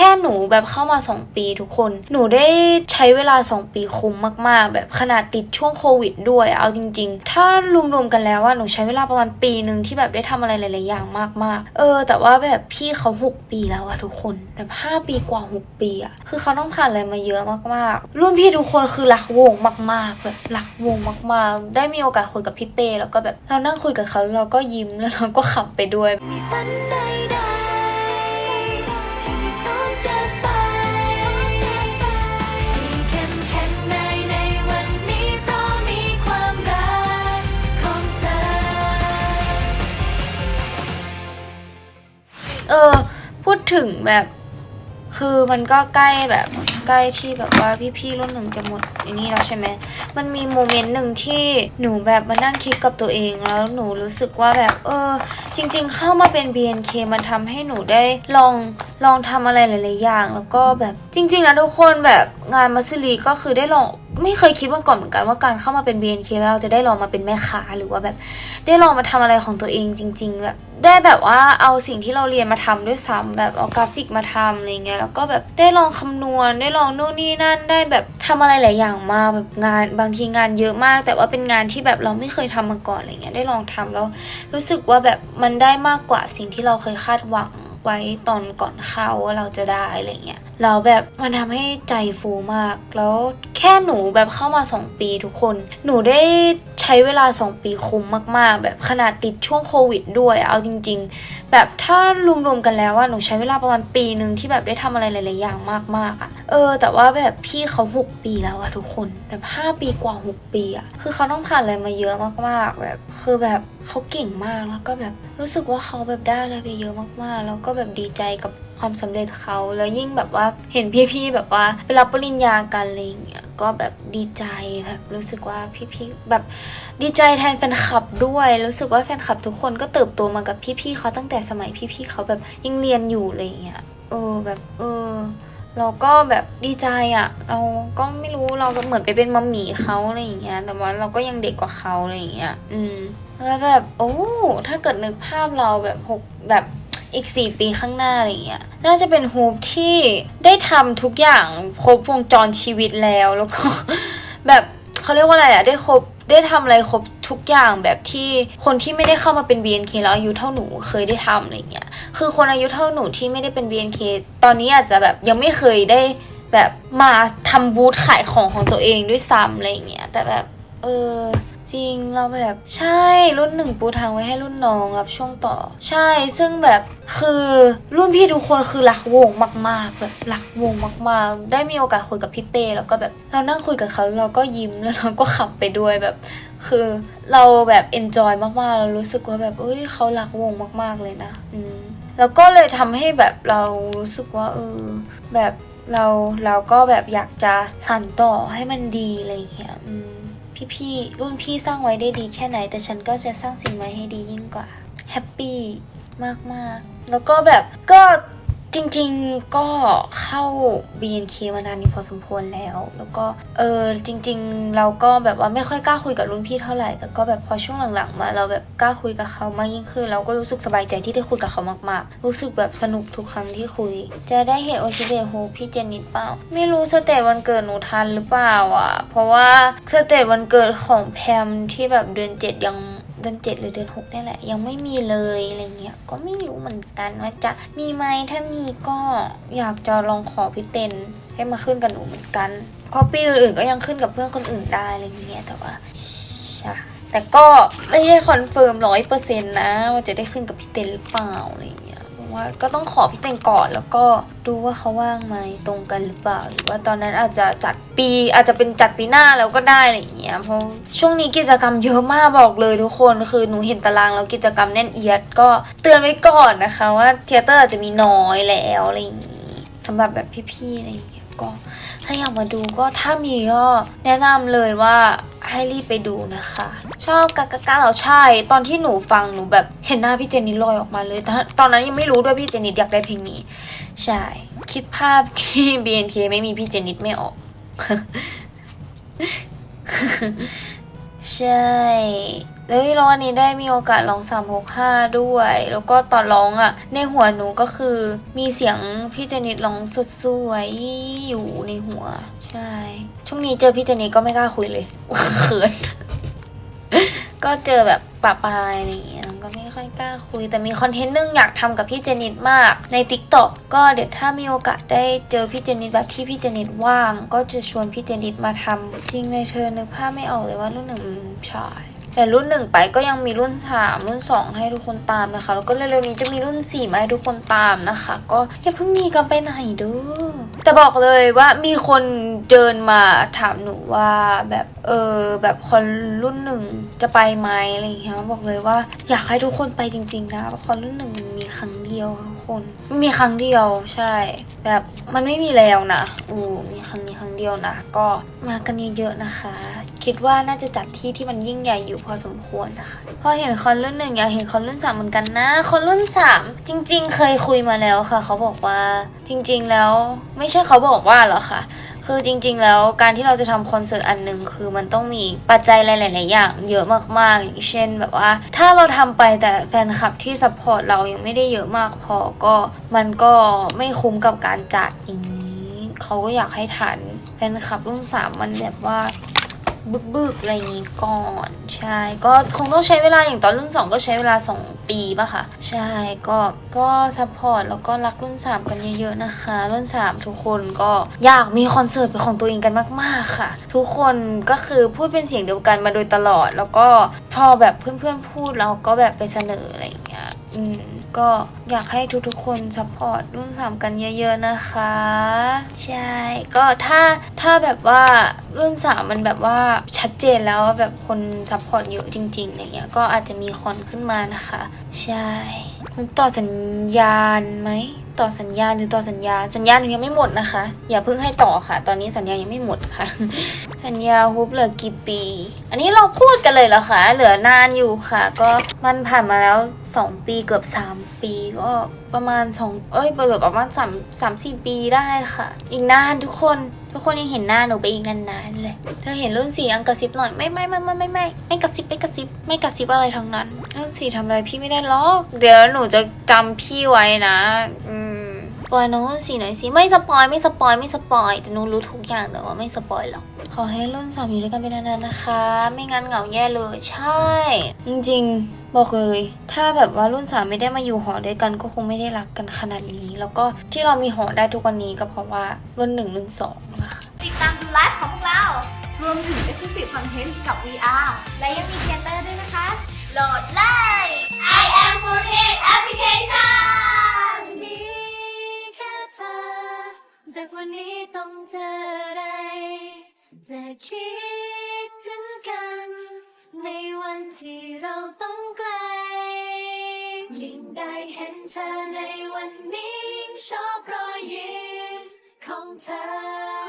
ค่หนูแบบเข้ามา 2 ปีทุกคน หนูได้ใช้เวลา 2 ปีคุ้มมากๆ แบบขนาดติดช่วงโควิดด้วย เอาจริง ๆ ถ้ารวมๆกันแล้วว่าหนูใช้เวลาประมาณปีหนึ่งที่แบบได้ทำอะไรหลายๆอย่างมากๆ เออ แต่ว่าแบบพี่เขา 6 ปีแล้วอะทุกคนแบบ5ปีกว่า 6 ปีอะคือเขาต้องผ่านอะไรมาเยอะมากๆ รุ่นพี่ทุกคนคือรักวงมากๆแบบรักวงมากๆ ได้มีโอกาสคุยกับพี่เป้แล้วก็แบบเรานั่งคุยกับเขาเราก็ยิ้มแล้วเราก็ขำไปด้วย ถึงแบบ คือมันก็ใกล้แบบใกล้ที่แบบว่าพี่ๆรุ่นหนึ่งจะหมดอย่างนี้แล้วใช่ไหมมันมีโมเมนต์หนึ่งที่หนูแบบมานั่งคิดกับตัวเองแล้วหนูรู้สึกว่าแบบเออ จริง ๆ เข้ามาเป็น BNK มันทำให้หนูได้ลองลองทำอะไรหลายๆอย่าง แล้วก็แบบจริง ๆนะทุกคนแบบงานมัสลีก็คือได้ลอง ไม่เคยคิดมาก่อนเหมือนกันว่าการเข้ามาเป็น BNK แล้วเราจะได้ลองมาเป็นแม่ค้าหรือว่าแบบ ได้ลองมาทำอะไรของตัวเองจริง ๆ แบบได้แบบว่าเอาสิ่งที่เราเรียนมาทำด้วยซ้ำแบบเอากราฟิกมาทำอะไรเงี้ยแล้วก็แบบได้ลองคำนวณ ได้ลองนู่นนี่นั่นได้แบบทำอะไรหลายอย่างมาแบบงานบางทีงานเยอะมาก แต่ว่าเป็นงานที่แบบเราไม่เคยทำมาก่อนอะไรเงี้ยได้ลองทำแล้วรู้สึกว่าแบบมันได้มากกว่าสิ่งที่เราเคยคาดหวัง ไว้ตอนก่อนเข้าว่าเราจะได้อะไรเงี้ยแล้วแบบมันทำให้ใจฟูมาก แล้วแค่หนูแบบเข้ามา 2 ปีทุกคน หนูได้ใช้เวลา 2 ปีคุ้มมากๆ แบบขนาดติดช่วงโควิดด้วยเอาจริง ๆ แบบถ้ารวมๆกันแล้วว่าหนูใช้เวลาประมาณปีหนึ่งที่แบบได้ทำอะไรหลายๆอย่างมากๆอะเออ แต่ว่าแบบพี่เขา 6 ปีแล้วอะทุกคนแบบ5ปีกว่า 6 ปีอะคือเขาต้องผ่านอะไรมาเยอะมากๆ แบบคือแบบเขาเก่งมากแล้วก็แบบรู้สึกว่าเขาแบบได้อะไรไปเยอะมากๆ แล้วก็ก็แบบดีใจกับความสำเร็จเขาแล้วยิ่งแบบว่าเห็นพี่ๆแบบว่าไปรับปริญญากันอะไรอย่างเงี้ยก็แบบดีใจแบบรู้สึกว่าพี่ๆแบบดีใจแทนแฟนคลับด้วย รู้สึกว่าแฟนคลับทุกคนก็เติบโตมากับพี่ๆเขาตั้งแต่สมัยพี่ๆเขาแบบยังเรียนอยู่อะไรอย่างเงี้ยเออแบบเออเราก็แบบดีใจอะ่ะ เราก็ไม่รู้เราก็เหมือนไปเป็นมัมหมี่เขาอะไรอย่างเงี้ย แต่ว่าเราก็ยังเด็กกว่าเขาอะไรอย่างเงี้ย อืมแล้วแบบโอ้ถ้าเกิดนึกภาพเราแบบหกแบบ อีกสี่ปีข้างหน้าอะไรอย่างเงี้ยน่าจะเป็นฮูปที่ได้ทำทุกอย่างครบวงจรชีวิตแล้วแล้วก็แบบเขาเรียกว่าอะไรอะได้ครบได้ทำอะไรครบทุกอย่างแบบที่คนที่ไม่ได้เข้ามาเป็น BNK แล้วอายุเท่าหนูเคยได้ทำอะไรเงี้ยคือคนอายุเท่าหนูที่ไม่ได้เป็น BNK ตอนนี้อาจจะแบบยังไม่เคยได้แบบมาทำบูธขายของของตัวเองด้วยซ้ำอะไรเงี้ยแต่แบบเออ จริงเราแบบใช่รุ่นหนึ่งปูทางไว้ให้รุ่นน้องรับช่วงต่อ ใช่ซึ่งแบบคือรุ่นพี่ทุกคนคือรักวงมากๆแบบรักวงมากๆ ได้มีโอกาสคุยกับพี่เป้แล้วก็แบบเรานั่งคุยกับเขาเราก็ยิ้มแล้วเราก็ขำไปด้วยแบบ คือเราแบบเอนจอยมากๆ เรารู้สึกว่าแบบเอ้ยเขารักวงมาก ๆเลยนะอืมแล้วก็เลยทำให้แบบเรารู้สึกว่าเออแบบเราเราก็แบบอยากจะสานต่อให้มันดีอะไรอย่างเงี้ยอืม พี่ๆรุ่นพี่สร้างไว้ได้ดีแค่ไหน แต่ฉันก็จะสร้างสิ่งไว้ให้ดียิ่งกว่าแฮปปี้มากๆ แล้วก็แบบก็ จริงๆก็เข้า BNK มานานนี้พอสมควรแล้ว แล้วก็เออจริง ๆ เราก็แบบว่าไม่ค่อยกล้าคุยกับรุ่นพี่เท่าไหร่ แต่ก็แบบพอช่วงหลังๆมาเราแบบกล้าคุยกับเขามากยิ่งขึ้น เราก็รู้สึกสบายใจที่ได้คุยกับเขามากๆ รู้สึกแบบสนุกทุกครั้งที่คุย จะได้เห็นโอชิเบะฮูพี่เจนนิดเปล่า ไม่รู้สเตจวันเกิดหนูทันหรือเปล่าอะ เพราะว่าสเตจวันเกิดของแพมที่แบบเดือนเจ็ดยัง เดือนเจ็ดหรือเดือนหกนี่แหละ ยังไม่มีเลยอะไรเงี้ยก็ไม่รู้เหมือนกันว่าจะมีไหมถ้ามีก็อยากจะลองขอพี่เต็นให้มาขึ้นกับหนูเหมือนกันเพราะปีอื่นๆก็ยังขึ้นกับเพื่อนคนอื่นได้อะไรเงี้ยแต่ว่าใช่แต่ก็ไม่ได้คอนเฟิร์มร้อยเปอร์เซ็นต์นะว่าจะได้ขึ้นกับพี่เต็นหรือเปล่าอะไรเว่าก็ต้องขอพี่เต็งก่อนแล้วก็ดูว่าเขาว่างไหมตรงกันหรือเปล่า หรือว่าตอนนั้นอาจจะจัดปีอาจจะเป็นจัดปีหน้าแล้วก็ได้อะไรอย่างเงี้ยเพราะช่วงนี้กิจกรรมเยอะมากบอกเลยทุกคนคือหนูเห็นตารางแล้วกิจกรรมแน่นเอียด ก็เตือนไว้ก่อนนะคะ ว่าเทเตอร์อาจจะมีน้อยแล้วอะไรอย่างงี้สำหรับแบบพี่ๆอะไรอย่างเงี้ย ก็ ถ้าอยากมาดูก็ถ้ามีก็แนะนำเลยว่าให้รีบไปดูนะคะ ชอบกากากาเหรอใช่ ตอนที่หนูฟังหนูแบบเห็นหน้าพี่เจนนี่ลอยออกมาเลยตอนนั้นยังไม่รู้ด้วยพี่เจนนี่อยากได้เพลงนี้ ใช่ คิดภาพที่ BNK ไม่มีพี่เจนิดไม่ออก ใช่ แล้วแล้ววันนี้ได้มีโอกาสร้อง365ด้วย แล้วก็ตอนร้องอะ่ะ ในหัวหนูก็คือมีเสียงพี่เจนิดร้องสดสวยอยู่ในหัว ใช่ ช่วงนี้เจอพี่เจนิดก็ไม่กล้าคุยเลยเขินก็เจอแบบปะปายอะไรอย่างเงี้ยก็ไม่ค่อยกล้าคุย แต่มีคอนเทนต์หนึงอยากทำกับพี่เจนิดมาก ใน t ิ k t o k ก็เดี๋ยวถ้ามีโอกาสได้เจอพี่เจนิดแบบที่พี่เจนิดว่าง ก็จะชวนพี่เจนิดมาทำจริงเลยเธอนึกภาพไม่ออกเลยว่ารุ่นหนึ่งใช่ แต่รุ่นหนึ่งไปก็ยังมีรุ่นสามรุ่นสองให้ทุกคนตามนะคะ แล้วก็เร็วๆนี้จะมีรุ่นสี่มาให้ทุกคนตามนะคะ ก็อย่าเพิ่งหนีกันไปไหนเด้อแต่บอกเลยว่ามีคนเดินมาถามหนูว่าแบบเออแบบคนรุ่นหนึ่งจะไปไหมอะไรอย่างเงี้ยบอกเลยว่าอยากให้ทุกคนไปจริง ๆ นะเพราะคนรุ่นหนึ่งมันมีครั้งเดียวทุกคนม,มีครั้งเดียวใช่ แบบมันไม่มีแล้วนะอือมีครั้งนี้ครั้งเดียวนะ ก็มากันเยอะๆนะคะ คิดว่าน่าจะจัดที่ที่มันยิ่งใหญ่อยู่พอสมควรนะคะ พอเห็นคอนรุ่นหนึ่งอยากเห็นคอนรุ่นสามเหมือนกันนะ คอนรุ่นสามจริง ๆ เคยคุยมาแล้วค่ะ เขาบอกว่าจริง ๆ แล้วไม่ใช่เขาบอกว่าหรอกค่ะคือจริง ๆ แล้วการที่เราจะทำคอนเสิร์ตอันหนึ่งคือมันต้องมีปัจจัยหลาย ๆ อย่าง เยอะมากๆอย่างเช่นแบบว่า ถ้าเราทำไปแต่แฟนคลับที่ซัพพอร์ตเรายังไม่ได้เยอะมากพอก็มันก็ไม่คุ้มกับการจัดอย่างนี้เขาก็อยากให้ฐานแฟนคลับรุ่นสามมันแบบว่า บึกๆอะไรอย่างนี้ก่อน ใช่ ก็คงต้องใช้เวลาอย่างตอนรุ่น 2 ก็ใช้เวลา 2 ปีป่ะค่ะใช่ก็ก็ซัพพอร์ตแล้วก็รักรุ่น 3 กันเยอะๆนะคะ รุ่น 3 ทุกคนก็อยากมีคอนเสิร์ตเป็นของตัวเองกันมากๆค่ะ ทุกคนก็คือพูดเป็นเสียงเดียวกันมาโดยตลอด แล้วก็พอแบบเพื่อนๆพูดเราก็แบบไปเสนออะไรอย่างเงี้ยอืม ก็อยากให้ทุกๆคนซัพพอร์ตรุ่นสามกันเยอะๆนะคะ ใช่ ก็ถ้าถ้าแบบว่ารุ่นสามมันแบบว่าชัดเจนแล้วว่าแบบคนซัพพอร์ตเยอะจริงๆอะไรเงี้ยก็อาจจะมีคอนขึ้นมานะคะ ใช่ ผมต่อสัญญาณไหม ต่อสัญญาณหรือต่อสัญญา สัญญาณยังไม่หมดนะคะ อย่าเพิ่งให้ต่อค่ะ ตอนนี้สัญญายังไม่หมดค่ะ สัญญาฮุบเหลือกี่ปี อันนี้เราพูดกันเลยเหรอคะ เหลือนานอยู่ค่ะ ก็มันผ่านมาแล้ว 2 ปีเกือบ 3 ปีก็ประมาณสองเอ้ยเปิดประมาณสามสามสี่ปีได้ค่ะ อีกนานทุกคน ทุกคนยังเห็นหน้าหนูไปอีกนานๆเลย เธอเห็นรุ่นสี่อังกระซิบหน่อยไม่ไม่ไม่ไม่ไม่ไม่ไม่กระซิบไม่กระซิบไม่กระซิบอะไรทั้งนั้นรุ่นสี่ทำอะไรพี่ไม่ได้หรอก เดี๋ยวหนูจะจำพี่ไว้นะ อืม ปล่อยน้องรุ่นสี่หน่อยสิไม่สปอยไม่สปอยไม่สปอยแต่หนูรู้ทุกอย่างแต่ว่าไม่สปอยหรอกขอให้รุ่นสามอยู่ด้วยกันไปนานๆนะคะ ไม่งั้นเหงาแย่เลยใช่ จริงๆ บอกเลย ถ้าแบบว่ารุ่นสามไม่ได้มาอยู่หอด้วยกันก็คงไม่ได้รักกันขนาดนี้ แล้วก็ที่เรามีหอได้ทุกวันนี้ก็เพราะว่ารุ่นหนึ่งรุ่นสองนะคะติดตามดูไลฟ์ของพวกเรา รวมถึง Exclusive Content กับ VR และยังมีเทเตอร์ด้วยนะคะ โหลดเลย I am f o o d i t Application จากวันนี้ต้องเจออะไร จะคิดถึงกัน ในวันที่เราต้องไกล ยิ่งได้เห็นเธอในวันนี้ยิ่งชอบรอยยิ้มของเธอ